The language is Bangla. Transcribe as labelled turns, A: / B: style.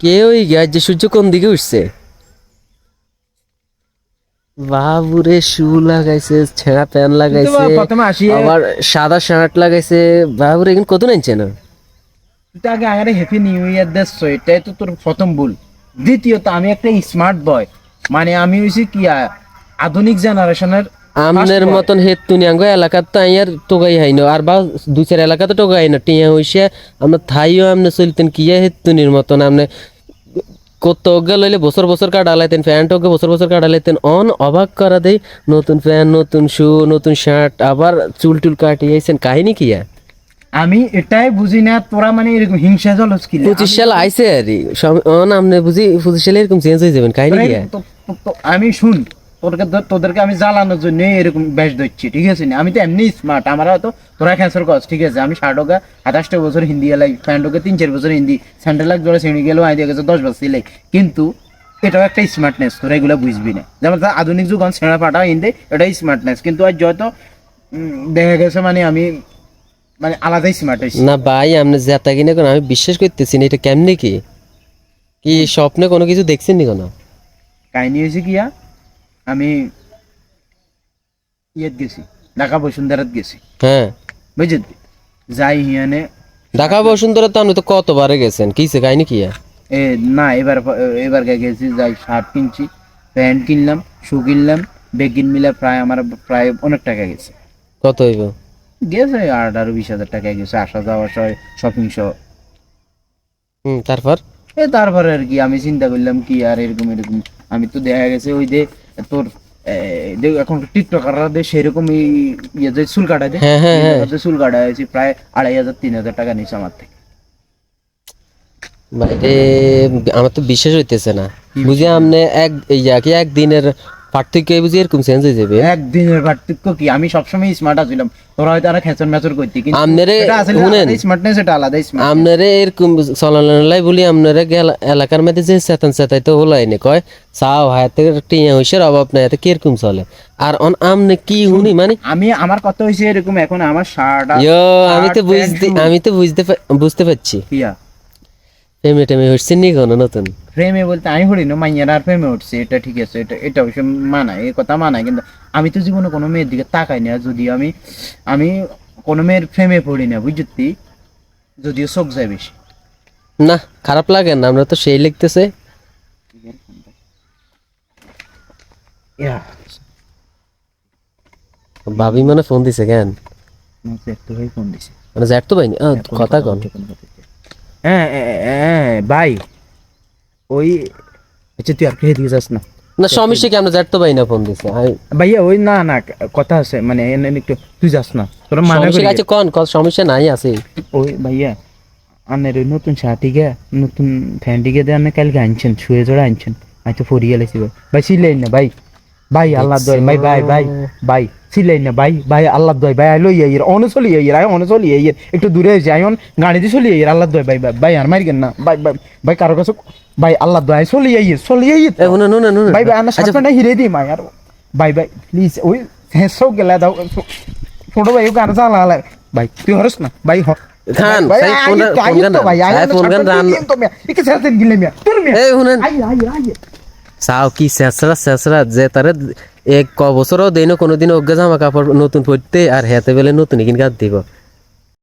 A: কেউই গাছ যে সূর্য কোন দিকে উঠছে? বাবুরে শু লাগাইছে ছেঁড়া প্যান্ট লাগাইছে আবার সাদা শার্ট লাগাইছে বাবুরে এখন কত নাইছে না?
B: তুই আগে আগে হ্যাপি নিউ ইয়ার দেখছ এটাই তো তোর প্রথম ভুল। দ্বিতীয়ত আমি একটা স্মার্ট বয় মানে আমি হয়েছি কি আধুনিক জেনারেশনের
A: আমনের মতন হেত তুনি আঙ্গ এলাকাত তো আইয়ার টোকাই হাইনো। আর বা দুই চার এলাকাতে টোকাই না টিয়া হইছে আমরা থাইও আমনে চলতেন কিয়া হেত তুনির মতন আমনে। কত অজ্ঞা লইলে বছর বছর কাটালাইতেন প্যান্ট অজ্ঞা বছর বছর কাটালাইতেন অন অবাক করা দেই নতুন প্যান্ট নতুন শু নতুন শার্ট আবার চুল টুল কাটিয়েছেন কাহিনী কিয়া
B: আমি এটাই বুঝি না তোরা মানে এরকম হিংসা জলস কি
A: পঁচিশ সাল আইছে আর অন আমনে বুঝি পঁচিশ সালে এরকম চেঞ্জ হয়ে যাবেন কাহিনী কিয়া
B: আমি শুন তোরকে তোদেরকে আমি জ্বালানোর জন্য এরকম বেশ ধরছি ঠিক আছে না? আমি তো এমনি স্মার্ট আমার তো তোরা ক্যান্সার কস ঠিক আছে? আমি ষাটকা আঠাশটা বছর হিন্দি এলাই প্যান্টকে তিন চার বছর হিন্দি স্যান্ডেল এক জোড়া শ্রেণি গেলেও আই গেছে দশ বছর সিলাই কিন্তু এটাও একটা স্মার্টনেস তোরা এগুলো বুঝবি না। যেমন আধুনিক যুগ ছেঁড়া পাটা হিন্দি এটাই স্মার্টনেস কিন্তু আজ যত দেখা গেছে মানে আমি মানে আলাদাই স্মার্ট হয়েছি।
A: না ভাই আপনি জেতা কিনা কোন আমি বিশ্বাস করতেছি না এটা কেমনে কি? কি স্বপ্নে কোনো কিছু দেখছেন নি কোনো?
B: কাহিনী হয়েছে কিয়া আমি ইয়েত গেছি ঢাকা বসুন্ধরাত গেছি।
A: হ্যাঁ।
B: বুঝলি যাই হিয়ানে
A: ঢাকা বসুন্ধরা তো আপনি তো কতবারে গেছেন? কিসে কাহিনী কি
B: এ না এবার এবার গেছি যাই শার্ট কিনছি প্যান্ট কিনলাম শু কিনলাম বেগিন মিলে প্রায় আমার প্রায় অনেক টাকা গেছে।
A: কত হইব?
B: গেছে আট আরও বিশ হাজার টাকা গেছে আসা যাওয়া সহ শপিং সহ
A: হুম তারপর?
B: এ তারপরে আর কি আমি চিন্তা করলাম কি আর এরকম এরকম। আমি তো দেখা গেছে ওই যে তোর এখন টিকটকাররা দেয় সেরকম এই ইয়ে যে চুল কাটা দেয়
A: হ্যাঁ, হ্যাঁ, হ্যাঁ।
B: চুল কাটা হয়েছে প্রায় আড়াই হাজার তিন হাজার টাকা নিচ্ছে আমার থেকে।
A: বাইরে আমার তো বিশ্বাস হইতেছে না। বুঝি আপনি এক ইয়া কি একদিনের পার্থক্য বুঝি এরকম চেঞ্জ হয়ে যাবে?
B: একদিনের পার্থক্য কি? আমি সবসময় স্মার্ট আছিলাম তোরা হয়তো আরও মেচর করতি কিন্তু
A: আমনেরে শুনেন।
B: স্মার্টনেস এটা আলাদা স্মার্ট
A: এরকম বলি এলাকার মধ্যে যে চেতন চেতাই তো হলাই নে কয় টিয়া অভাব নাই এতে কীরকম চলে? আর অন আমনে কি উনি মানে
B: আমি আমার কথা এরকম এখন আমার শার্ট
A: ইয়ো আমি তো বুঝতে আমি তো বুঝতে বুঝতে পারছি।
B: ইয়া
A: প্রেমে টেমে হচ্ছে নি কোনো নতুন?
B: প্রেমে বলতে আমি হরি না মাইয়ার আর প্রেমে উঠছে এটা ঠিক আছে এটা এটা অবশ্য মানায় এই কথা মানায় কিন্তু আমি তো জীবনে কোনো মেয়ের দিকে তাকাই না যদি আমি আমি কোনো মেয়ের প্রেমে পড়ি না বুঝতি? যদিও চোখ যায় বেশি।
A: না খারাপ লাগে না আমরা তো সেই লিখতেছে। ভাবি মানে ফোন দিছে কেন?
B: একটু ভাই ফোন দিছে।
A: মানে জ্যাট তো পাইনি আহ, কথা কন।
B: হ্যাঁ হ্যাঁ, হ্যাঁ ভাই। ওই আচ্ছা তুই আর খেয়ে দিয়ে যাস না।
A: না সমস্যা কি আমরা জ্যাট তো পাই না ফোন দিছে?
B: ভাইয়া ওই না না কথা আছে মানে এনে একটু তুই যাস না। তোর মানা করে
A: আছে কন কোন সমস্যা নাই আছে।
B: ওই ভাইয়া আনের নতুন শার্টিকে নতুন ফ্যান্টিকে দিয়ে আমি কালকে আনছেন শুয়ে জোড়া আনছেন। আমি তো ফরিয়ে লেছি ভাই। ভাই সিলাই না ভাই। ভাই আল্লাহ দয় ভাই ভাই ভাই ভাই সিলাই না ভাই ভাই আল্লাহ দয় ভাই আইলো ইয়ে অনে চলি ইয়ে আয় অনে চলি ইয়ে একটু দূরে হয়েছে আইন গাড়ি দিয়ে চলি ইয়ে আল্লাহ দয় ভাই ভাই আর মারি না ভাই ভাই ভাই কারও কাছে ভাই আল্লাহ দয় চলি ইয়ে চলি ইয়ে
A: শুনুন
B: ভাই ভাই
A: আচ্ছা
B: সাতটা হিরে দিই মাই আর ভাই ভাই প্লিজ ওই হেসও গেলা দাও ছোট ভাই গান চালা ভাই তুই হরস না ভাই হর
A: খান,
B: ভাই,
A: সেই ফোন- গান।
B: ভাই,
A: ফোন গান রান-
B: একে ছেড়ে গিলে মিয়া, তোর মিয়া।
A: এই শুনেন
B: আই, আই, আই।
A: চাও কি শেষরা শেষরা যে তারে এক ক বছরও দেয় না কোনোদিন অজ্ঞা জামা কাপড় নতুন পরতে আর হেতে বেলে নতুন কিন গাদ দিব।